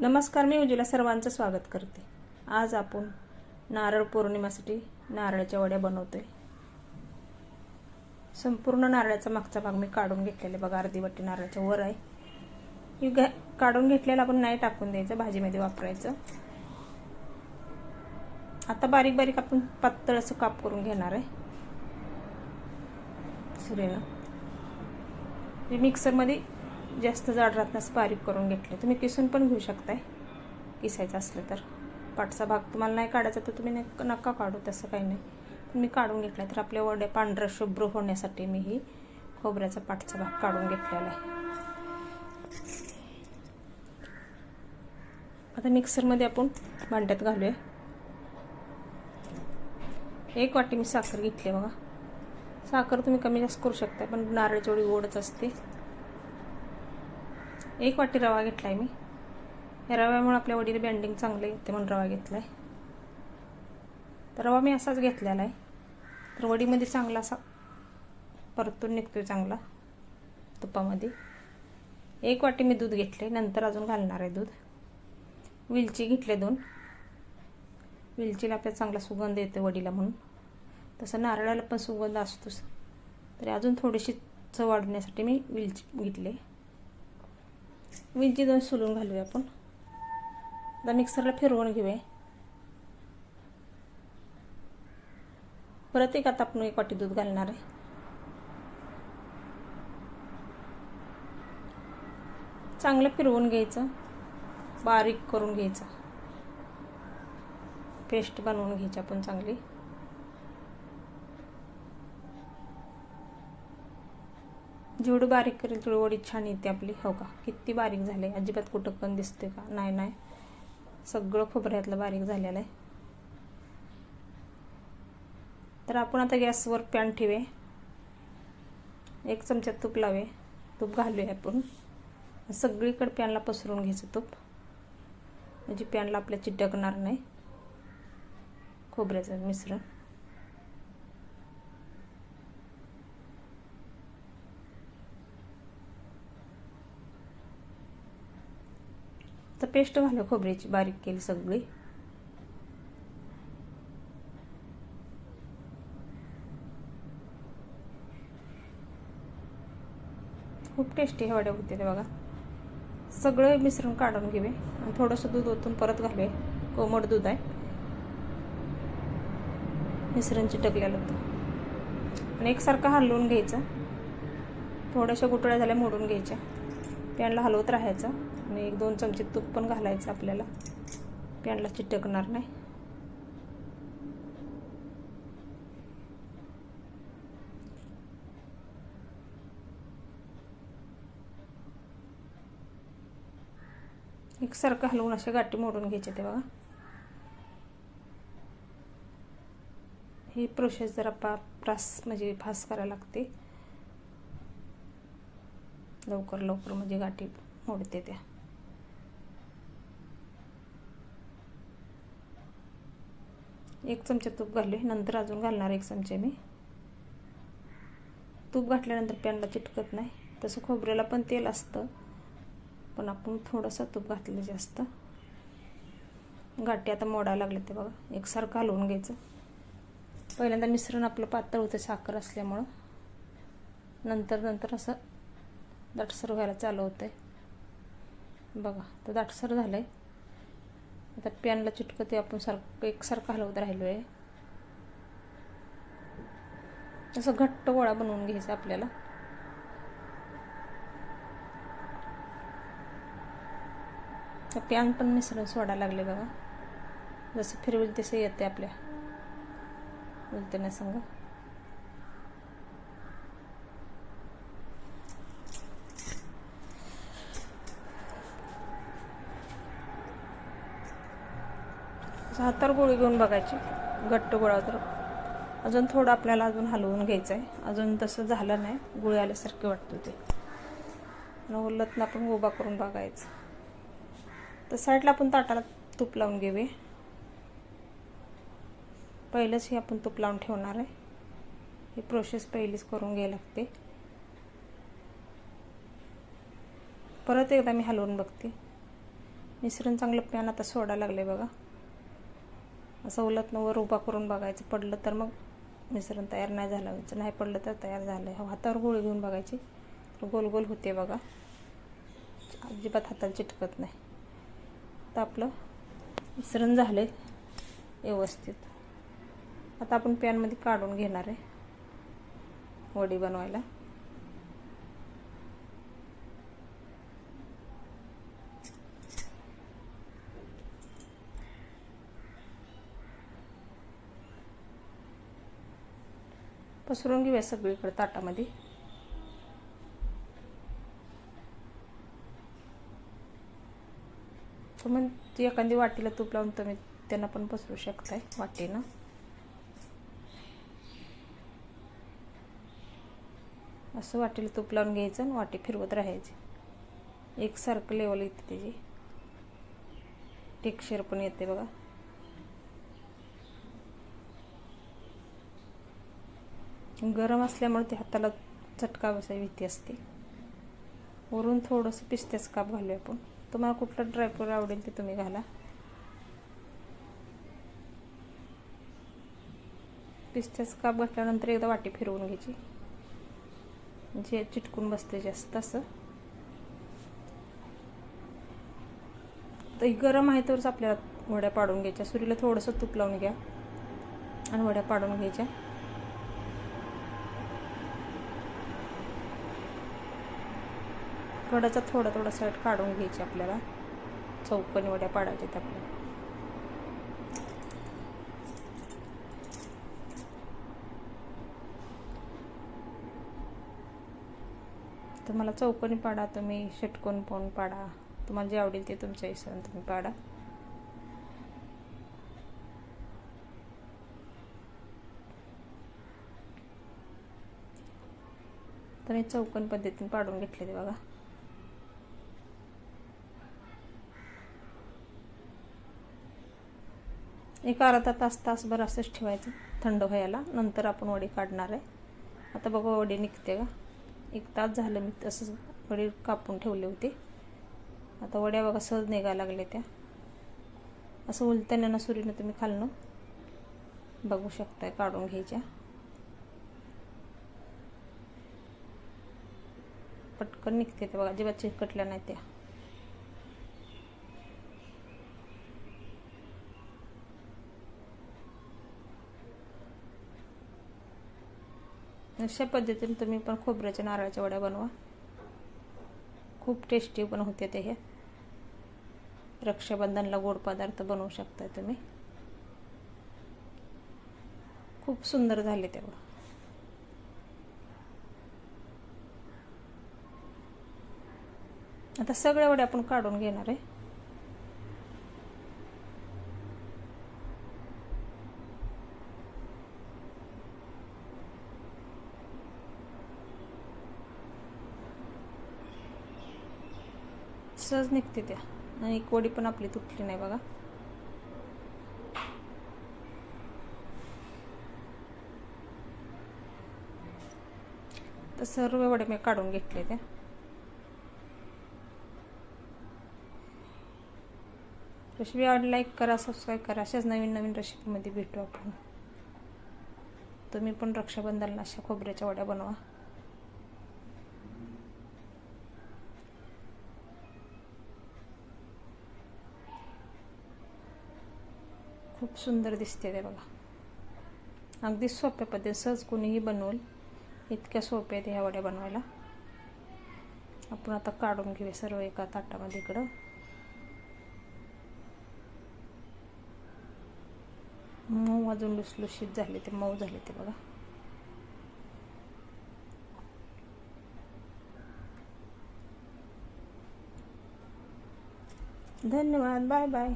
नमस्कार मी उजीला सर्वांचं स्वागत करते. आज आपण नारळ पौर्णिमासाठी नारळाच्या वड्या बनवतोय. संपूर्ण नारळाचा मागचा भाग मी काढून घेतलेला बघा अर्धी वाटी नारळाच्या वर आहे. ही काढून घेतलेला आपण नाही टाकून द्यायचं भाजीमध्ये वापरायचं. आता बारीक बारीक आपण पातळ असं काप करून घेणार आहे. सुरेनं हे मिक्सरमध्ये जास्त जाड राहताच बारीक करून घेतले. तुम्ही किसून पण घेऊ शकताय. किसायचं असलं तर. पाठचा भाग तुम्हाला नाही काढायचा तर तुम्ही नका काढू तसं काही नाही. मी काढून घेतला तर आपल्या वडे पांढरं शुभ्र होण्यासाठी मी ही खोबऱ्याचा पाठचा भाग काढून घेतलेला आहे. आता मिक्सरमध्ये आपण भांड्यात घालूया. एक वाटी मी साखर घेतली बघा. साखर तुम्ही कमी जास्त करू शकता पण नारळ जेवढी गोडच असते. एक वाटी रवा घेतला आहे मी. या रव्यामुळे आपल्या वडील बँडिंग चांगलं येते म्हणून रवा घेतला आहे तर रवा मी असाच घेतलेला आहे. तर वडीमध्ये चांगला असा परतून निघतोय चांगला तुपामध्ये. एक वाटी मी दूध घेतले नंतर अजून घालणार आहे दूध. विलची घेतले दोन. विलचीला आपल्याला चांगला सुगंध येतो वडीला म्हणून. तसं नारळाला पण सुगंध असतोच. तरी अजून थोडीशी चव वाढवण्यासाठी मी विलची घेतले विंची दोन सोलून घालूया आपण. आता मिक्सरला फिरवून घेऊया. परत एक आता आपण एक वाटी दूध घालणार आहे. चांगलं फिरवून घ्यायचं. बारीक करून घ्यायचं. पेस्ट बनवून घ्यायची आपण चांगली. जेवढं बारीक करेल तेवढी वडी छान येते आपली. हो का? किती बारीक झाले अजिबात कुठं पण दिसते का? नाही नाही. सगळं खोबऱ्यातलं बारीक झालेलं आहे. तर आपण आता गॅसवर पॅन ठेवे एक चमचा तूप लावे तूप घालूया आपण. सगळीकडे पॅनला पसरून घ्यायचं तूप. म्हणजे पॅनला आपल्या चिटकणार नाही. खोबऱ्याचं मिश्रण. तर पेस्ट घालू खोबऱ्याची बारीक केली सगळी. खूप टेस्टी हे वड्या होते ते बघा. सगळं मिसळून काढून घेवे आणि थोडंसं दूध ओतून परत घालवे. कोमट दूध आहे. मिश्रण चिटकलेलं होतं. आणि एकसारखं हलवून घ्यायचं. थोड्याशा गुटळ्या झाल्या मोडून घ्यायच्या. पॅनला हलवत राहायचं. आणि एक दोन चमचे तूप पण घालायचं आपल्याला. पॅनला चिटकणार नाही. एकसारखं हलवून अशा गाठी मोडून घ्यायचे ते बघा. ही प्रोसेस जरा पा प्रास म्हणजे फास करायला लागते. लवकर लवकर म्हणजे गाठी मोडते त्या. एक चमचा तूप घालले नंतर अजून घालणार एक चमचे मी. तूप घातल्यानंतर पॅनला चिटकत नाही. तसं खोबऱ्याला पण तेल असतं. पण आपण थोडंसं तूप घातलं जास्त. गाठी आता मोडायला लागले ते बघा. एकसारखं हलवून घ्यायचं. पहिल्यांदा मिश्रण आपलं पातळ होतं साखर असल्यामुळं. नंतर नंतर असं दाटसर व्हायला चालू होतं आहे बघा तर दाटसर झालं आहे आता पॅनला चिटकते आपण सारखं एकसारखं हलवत राहिलो आहे असं घट्ट गोळा बनवून घ्यायचा आपल्याला. तर पॅन पण मिसळून सोडायला लागले बघा. जसं फिरवेल तसं येते आपल्या. उलटण्यासंग हातावर गोळी घेऊन बघायची. घट्ट गोळा तर. अजून थोडं आपल्याला अजून हलवून घ्यायचं आहे अजून तसं झालं नाही. गोळी आल्यासारखे वाटतं ते. नवलतनं आपण उभा करून बघायचं. तर साईडला आपण ताटाला तूप लावून घेऊया. पहिलंच ही आपण तूप लावून ठेवणार आहे. ही प्रोसेस पहिलीच करून घ्यायला लागते. परत एकदा मी हलवून बघते. मिश्रण चांगलं पॅन आता सोडायला लागले बघा. असं उलटनं वर उभा करून बघायचं. पडलं तर मग मिश्रण तयार नाही झालं नाही पडलं तर तयार झालं आहे हातावर गोळी घेऊन बघायची. तर गोल गोल होते बघा. अजिबात हाताला चिटकत नाही. तर आपलं मिश्रण झालं व्यवस्थित. आता आपण पॅनमध्ये काढून घेणार आहे. वडी बनवायला. पसरून घेऊया सगळीकडे ताटामध्ये. तर मग ती एखादी वाटीला तूप लावून तुम्ही त्यांना पण पसरू शकताय वाटीनं. असं वाटीला तूप लावून घ्यायचं आणि वाटी फिरवत राहायची. एकसारखं लेवल येते त्याची. टेक्स्चर पण येते बघा. गरम असल्यामुळे ते हाताला चटका बसायची भीती असते. वरून थोडंसं पिस्त्याचं काप घालूया आपण. तुम्हाला कुठलं ड्रायफ्रूट आवडेल ते तुम्ही घाला. पिस्त्याचं काप घातल्यानंतर एकदा वाटी फिरवून घ्यायची. जे चिटकून बसते जास्त असं तर गरम आहे तरच आपल्याला वड्या पाडून घ्यायच्या. सुरीला थोडंसं तूप लावून घ्या. आणि वड्या पाडून घ्यायच्या. कडाचा थोडा थोडा साईड काढून घ्यायची आपल्याला. चौकनी वड्या पाडायच्यात आपल्या. तर मला चौकनी पाडा तुम्ही षटकोन पण पाडा. तुम्हाला जे आवडेल ते तुमच्या हिशोबाने तुम्ही पाडा. तर हे चौकन पद्धतीने पाडून घेतले ते बघा. एक अर्धा तास तासभर असंच ठेवायचं थंड व्हायला. नंतर आपण वडी काढणार आहे. आता बघा वडी निघते का? एक तास झालं मी तसंच वडी कापून ठेवले होते. आता वड्या बघा सहज निघायला लागल्या त्या. असं उलताना सुरीनं तुम्ही खालणं बघू शकताय काढून घ्यायच्या. पटकन निघते त्या बघा अजिबात चिकटल्या नाही त्या. अशा पद्धतीने तुम्ही पण खोबऱ्याच्या नारळाच्या वड्या बनवा. खूप टेस्टी पण होते ते हे. रक्षाबंधनला गोड पदार्थ बनवू शकता तुम्ही. खूप सुंदर झाले तेवढं आता सगळ्या वड्या आपण काढून घेणार आहे. सहज निघते त्या. आणि कोडी पण आपली तुटली नाही बघा. तर सर्व वडे मी काढून घेतले त्या रेसिपी आवडली लाईक करा सबस्क्राईब करा. अशाच नवीन नवीन रेसिपीमध्ये भेटू आपण. तुम्ही पण रक्षाबंधनला अशा खोबऱ्याच्या वड्या बनवा. खूप सुंदर दिसते ते बघा. अगदी सोप्या पद्धती सहज कोणीही बनवल इतक्या सोप्या आहेत ह्या वड्या बनवायला. आपण आता काढून घेऊया सर्व एका ताटामध्ये इकडं. मऊ अजून लुसलुशीत झाले ते मऊ झाले ते बघा. धन्यवाद बाय बाय.